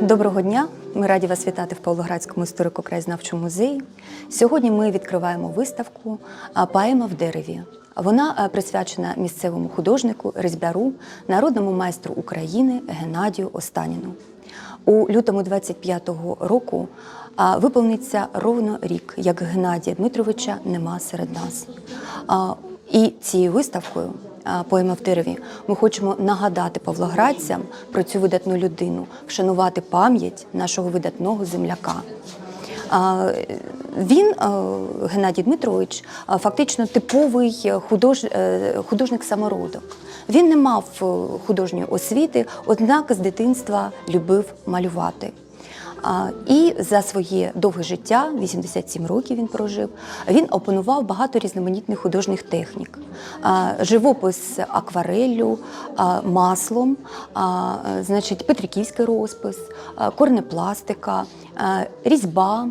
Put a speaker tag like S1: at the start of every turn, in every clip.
S1: Доброго дня! Ми раді вас вітати в Павлоградському історико-краєзнавчому музеї. Сьогодні ми відкриваємо виставку а, Поема в дереві. Вона присвячена місцевому художнику, резьбяру, народному майстру України Геннадію Останіну. У лютому 25-го року виповниться ровно рік, як Геннадія Дмитровича нема серед нас. І цією виставкою Поема в дереві ми хочемо нагадати павлоградцям про цю видатну людину, вшанувати пам'ять нашого видатного земляка. Він, Геннадій Дмитрович, фактично типовий худож... е, художник-самородок. Він не мав е, художньої освіти, однак з дитинства любив малювати. І за своє довге життя, 87 років він прожив, він опанував багато різноманітних художніх технік. Живопис аквареллю, маслом, значить, петриківський розпис, корнепластика, різьба,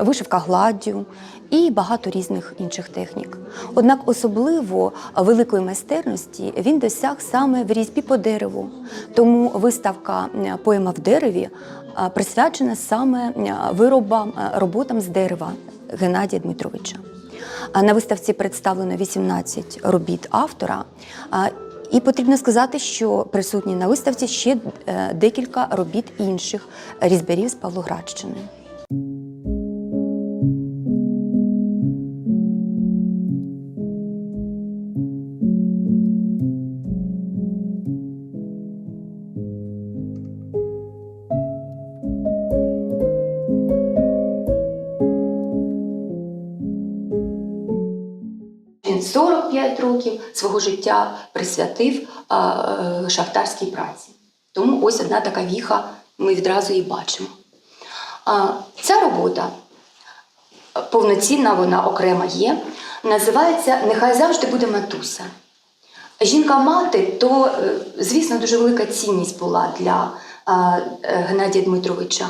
S1: вишивка гладдю і багато різних інших технік. Однак особливо великої майстерності він досяг саме в різьбі по дереву. Тому виставка поема в дереві присвячена саме е, виробам, е, роботам з дерева Геннадія Дмитровича. На виставці представлено 18 робіт автора. І потрібно сказати, що присутні на виставці ще е, декілька робіт інших різьбярів з Павлоградщини. Він 45 років свого життя присвятив е, шахтарській праці. Тому ось одна така віха, ми відразу її бачимо. Ця робота, повноцінна, вона окрема є, називається Нехай завжди буде матуся. Жінка-мати то, е, звісно, дуже велика цінність була для е, Геннадія Дмитровича,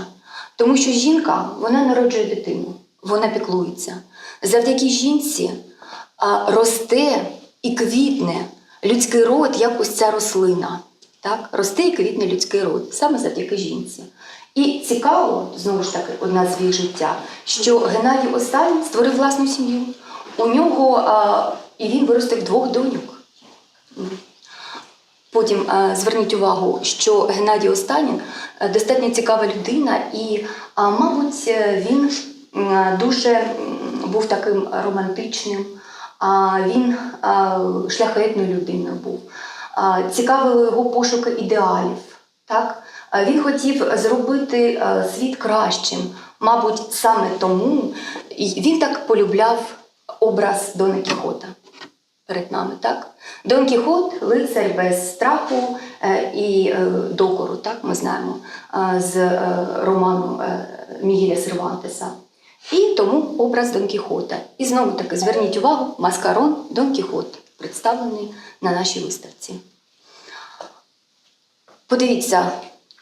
S1: тому що жінка вона народжує дитину, вона піклується. Завдяки жінці росте і квітне людський род, як ось ця рослина. Так? Росте і квітне людський род, саме завдяки жінці. І цікаво, знову ж таки, одна з їх життя, що Геннадій Останній створив власну сім'ю. У нього а, і він виростив двох доньок. Потім е, зверніть увагу, що Геннадій Останін е, достатньо цікава людина, і, а, мабуть, е, він дуже був таким романтичним, а він шляхетною людиною був. Цікавили його пошуки ідеалів. Так? Він хотів зробити світ кращим. Мабуть, саме тому він так полюбляв образ Дона Кіхота перед нами, так? Дон Кіхот лицар без страху е, і е, докору, так ми знаємо з е, роману Мігеля Сервантеса. І тому образ Дон Кіхота. І знову таки зверніть увагу, маскарон Дон Кіхот представлений на нашій виставці. Подивіться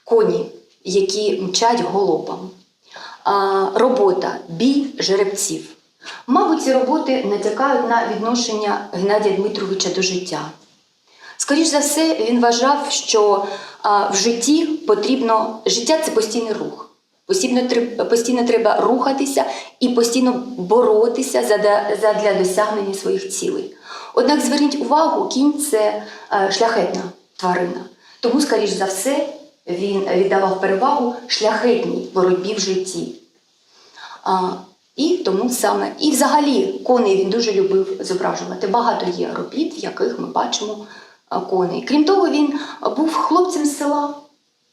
S1: коні, які мчать голопом. Робота бій жеребців. Мабуть, ці роботи натякають на відношення Геннадія Дмитровича до життя. Скоріш за все, він вважав, що в житті потрібно життя це постійний рух. Постійно, постійно треба рухатися і постійно боротися задля, досягнення своїх цілей. Однак зверніть увагу, кінь це е, шляхетна тварина. Тому, скоріш за все, він віддавав перевагу шляхетній боротьбі в житті. І тому саме, і взагалі коней він дуже любив зображувати. Багато є робіт, в яких ми бачимо коней. Крім того, він був хлопцем з села,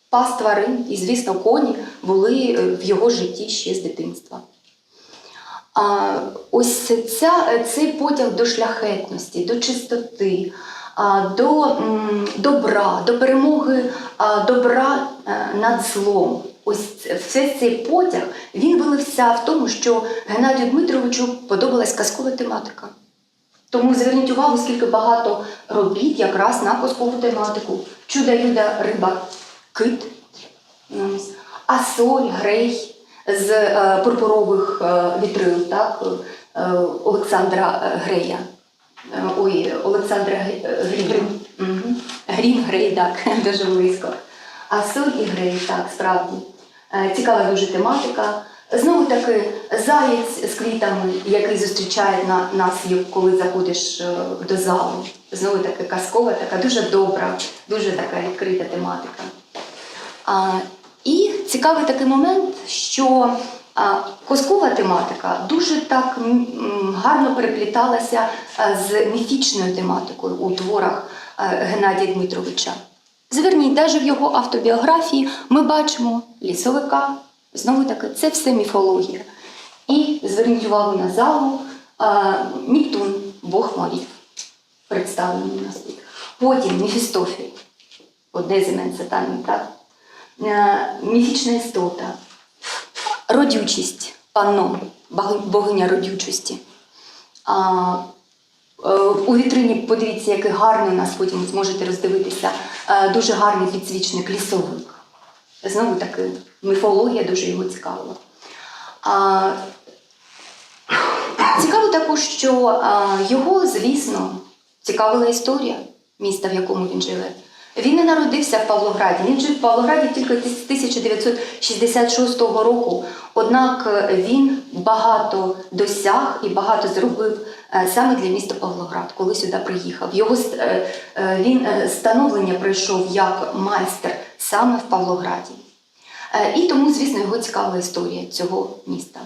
S1: пас тварин, і, звісно, коні були е, в його житті ще з дитинства. А, ось ця, цей потяг до шляхетності, до чистоти, до добра, до перемоги добра е, над злом. Ось все цей потяг він вилився в тому, що Геннадію Дмитровичу подобалась казкова тематика. Тому зверніть увагу, скільки багато робіт якраз на казкову тематику. Чудо Юда, риба, кит, а соль, грей з е, пурпурових е, вітрил, так? е, Олександра Грея. Ой, Олександра Грін. Грін Грей, так, дуже близько. А соль і грей, так, справді. Цікава дуже тематика. Знову таки, заєць з квітами, який зустрічає на, нас, коли заходиш до залу. Знову таки казкова, така дуже добра, дуже така відкрита тематика. І цікавий такий момент, що а, казкова тематика дуже так гарно перепліталася з міфічною тематикою у творах Геннадія Дмитровича. Зверніть, навіть в його автобіографії ми бачимо лісовика, знову таки, це все міфологія. І зверніть увагу на залу Нептун, Бог морів, представлений у нас. Потім Мефістофій, одне з імен сатани, так? Е, міфічна істота, родючість, панно, богиня родючості. Е, у вітрині подивіться, який гарний у нас потім зможете роздивитися, е, дуже гарний підсвічник лісовик. Знову таки, міфологія дуже його цікавила. Цікаво також, що його, звісно, цікавила історія міста, в якому він живе. Він не народився в Павлограді. Він жив в Павлограді тільки з 1966 року. Однак е, він багато досяг і багато зробив е, саме для міста Павлоград, коли сюди приїхав. Його е, він становлення пройшов як майстер саме в Павлограді. І тому, звісно, його цікава історія цього міста.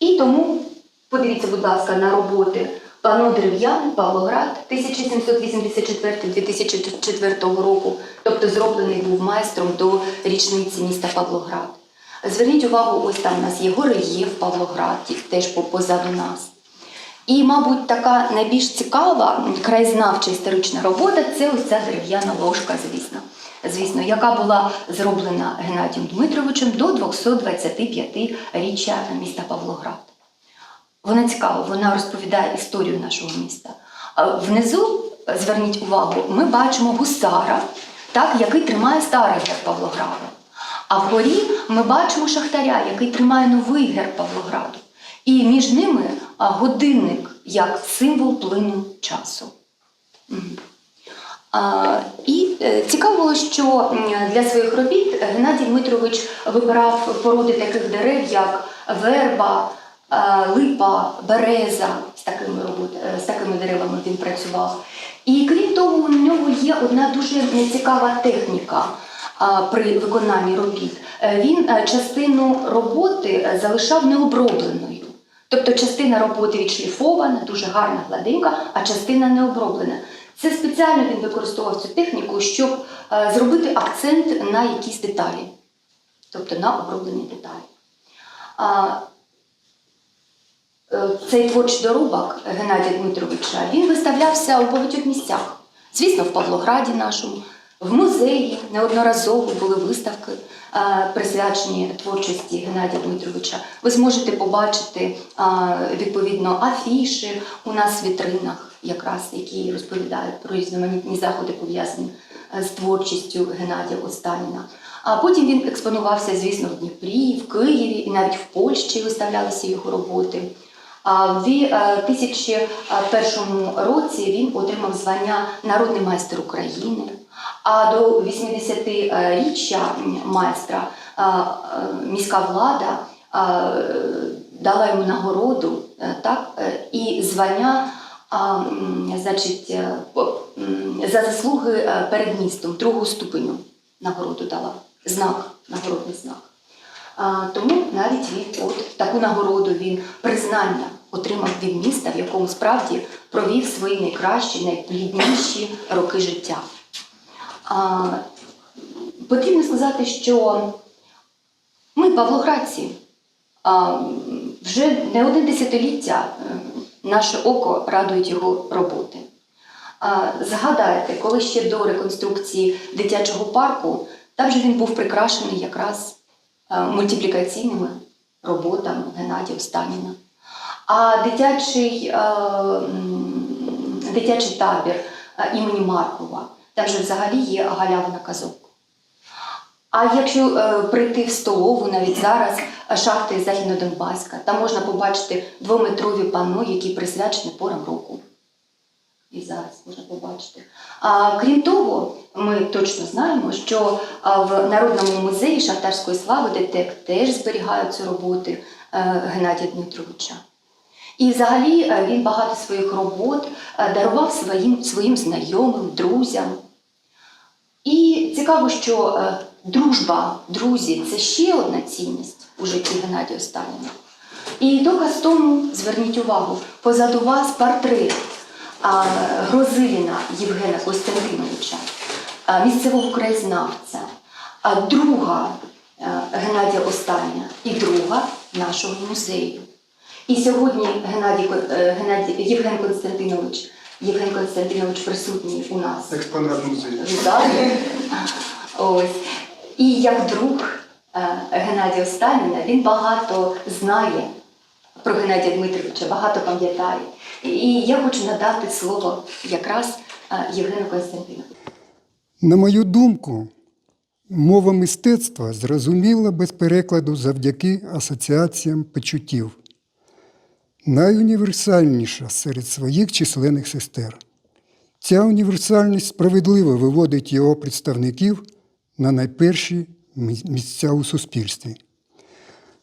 S1: І тому подивіться, будь ласка, на роботи пано Дерев'яне, Павлоград 1784-2004 року, тобто зроблений був майстром до річниці міста Павлоград. Зверніть увагу, ось там у нас є горельєф Павлоград, теж позаду нас. І, мабуть, така найбільш цікава краєзнавча історична робота це ось ця дерев'яна ложка, звісно. Звісно, яка була зроблена Геннадієм Дмитровичем до 225-річчя міста Павлоград. Вона цікава, вона розповідає історію нашого міста. Внизу, е, зверніть увагу, ми бачимо гусара, так, який тримає старий герб Павлограду. А вгорі ми бачимо шахтаря, який тримає новий герб Павлограду. І між ними годинник як символ плину часу. І е, цікаво, що для своїх робіт Геннадій Дмитрович вибирав породи таких дерев, як верба, липа, береза. З такими, робот- е, з такими деревами він працював. І крім того, у нього є одна дуже цікава техніка при виконанні робіт. Е, Він е, частину роботи е, залишав необробленою. Тобто частина роботи відшліфована, дуже гарна, гладенька, а частина не оброблена. Це спеціально він використовував цю техніку, щоб е, зробити акцент на якісь деталі, тобто на оброблені деталі. Е, цей творчий доробок Геннадія Дмитровича він виставлявся у багатьох місцях. Звісно, в Павлограді нашому, в музеї неодноразово були виставки, е, присвячені творчості Геннадія Дмитровича. Ви зможете побачити е, відповідно афіші у нас в вітринах, якраз які розповідають про різноманітні заходи, пов'язані з творчістю Геннадія Останіна. А потім він експонувався, звісно, в Дніпрі, в Києві і навіть в Польщі виставлялися його роботи. А в 2001 році він отримав звання Народний майстер України. А до 80-річчя майстра а, а, міська влада дала йому нагороду е, так, е, і звання значить, е, за заслуги е, перед містом другого ступеню нагороду дала. Знак, нагородний знак. Тому навіть він от таку нагороду він признання отримав від міста, в якому справді провів свої найкращі, найплідніші роки життя. А, потрібно сказати, що ми, павлоградці, а, вже не одне десятиліття е, наше око радують його роботи. А, Згадайте, коли ще до реконструкції дитячого парку, там же він був прикрашений якраз е, мультиплікаційними роботами Геннадія Останіна. А дитячий, е, дитячий табір е, імені Маркова, там же взагалі є галявина казок. А якщо е, прийти в столову навіть зараз е, шахти Західнодонбаська, там можна побачити двометрові панно, які присвячені порам року. і зараз можна побачити. А крім того, ми точно знаємо, що в Народному музеї Шахтарської слави ДТЕК теж зберігаються роботи е, Геннадія Дмитровича. І взагалі е, він багато своїх робот е, дарував своїм, своїм знайомим, друзям. І цікаво, що е, дружба, друзі це ще одна цінність у житті Геннадія Сталіна. І доказ тому, зверніть увагу, позаду вас портрет Грозиліна Євгена Костянтиновича, місцевого краєзнавця, друга Геннадія Останіна і друга нашого музею. І сьогодні Геннадій, Ко- е, Геннадій Євген Константинович, Євген Константинович присутній у нас
S2: Експонат музею.
S1: Ось. І як друг е, Геннадія Сталіна, він багато знає про Геннадія Дмитровича, багато пам'ятає. І я хочу надати слово якраз е, Євгену Константиновичу.
S2: На мою думку, мова мистецтва зрозуміла без перекладу завдяки асоціаціям почуттів. Найуніверсальніша серед своїх численних сестер. Ця універсальність справедливо виводить його представників на найперші місця у суспільстві.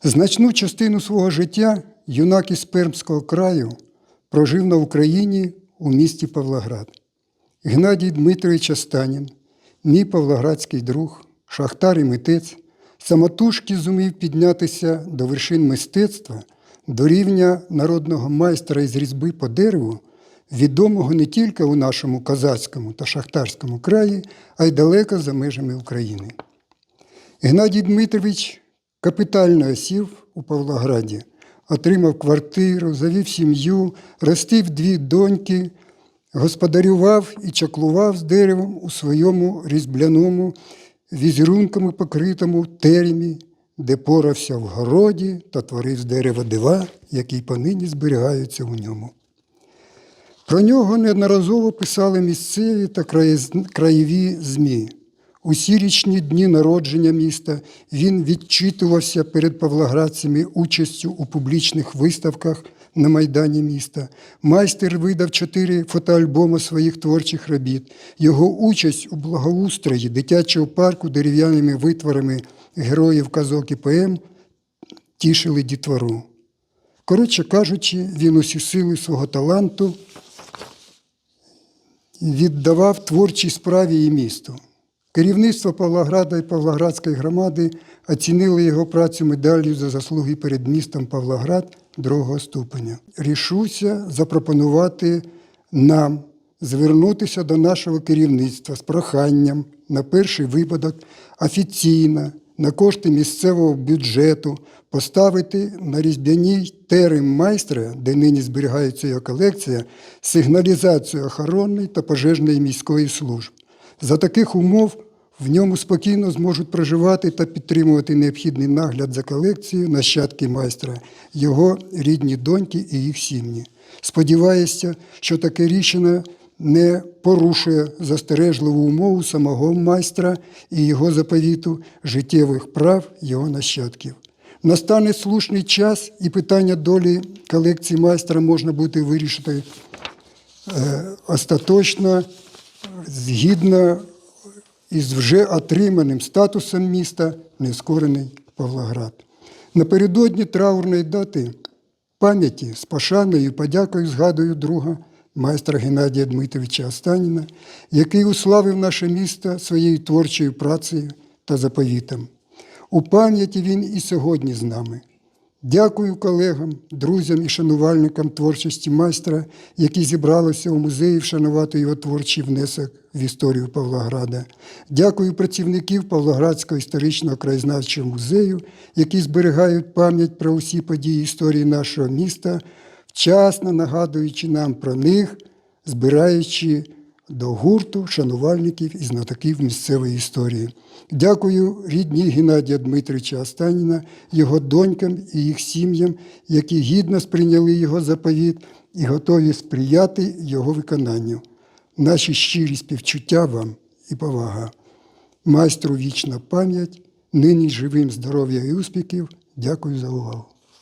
S2: Значну частину свого життя юнак із Пермського краю прожив на Україні у місті Павлоград. Геннадій Дмитрович Останін, мій павлоградський друг, шахтар і митець, самотужки зумів піднятися до вершин мистецтва, до рівня народного майстра із різьби по дереву, відомого не тільки у нашому козацькому та шахтарському краї, а й далеко за межами України. Геннадій Дмитрович капітально осів у Павлограді, отримав квартиру, завів сім'ю, ростив дві доньки, господарював і чаклував з деревом у своєму різьбляному, візерунками покритому теремі, де порався в городі та творив з дерева дива, які понині зберігаються у ньому. Про нього неодноразово писали місцеві та краєві ЗМІ. У сірічні дні народження міста він відчитувався перед павлоградцями участю у публічних виставках на майдані міста. Майстер видав чотири фотоальбоми своїх творчих робіт. Його участь у благоустрої дитячого парку дерев'яними витворами героїв казок і поем тішили дітвору. Коротше кажучи, він усі сили свого таланту віддавав творчій справі і місту. Керівництво Павлограда і Павлоградської громади оцінили його працю медаллю за заслуги перед містом Павлоград другого ступеня. Рішуся запропонувати нам звернутися до нашого керівництва з проханням на перший випадок офіційно на кошти місцевого бюджету поставити на різьбяній терем майстра, де нині зберігається його колекція, сигналізацію охоронної та пожежної міської служб. За таких умов в ньому спокійно зможуть проживати та підтримувати необхідний нагляд за колекцією нащадки майстра, його рідні доньки і їх сім'ї. Сподіваюся, що таке рішення не порушує застережливу умову самого майстра і його заповіту життєвих прав його нащадків. Настане слушний час, і питання долі колекції майстра можна буде вирішити е, остаточно згідно із вже отриманим статусом міста Нескорений Павлоград. Напередодні траурної дати пам'яті з пошаною і подякою згадую друга майстра Геннадія Дмитровича Останіна, який уславив наше місто своєю творчою працею та заповітом. У пам'яті він і сьогодні з нами. Дякую колегам, друзям і шанувальникам творчості майстра, які зібралися у музеї вшанувати його творчий внесок в історію Павлограда. Дякую працівників Павлоградського історичного краєзнавчого музею, які зберігають пам'ять про усі події історії нашого міста, вчасно нагадуючи нам про них, збираючи до гурту шанувальників і знатоків місцевої історії. Дякую рідні Геннадія Дмитровича Останіна, його донькам і їх сім'ям, які гідно сприйняли його заповіт і готові сприяти його виконанню. Наші щирі співчуття вам і повага. Майстру вічна пам'ять, нині живим здоров'я і успіхів. Дякую за увагу.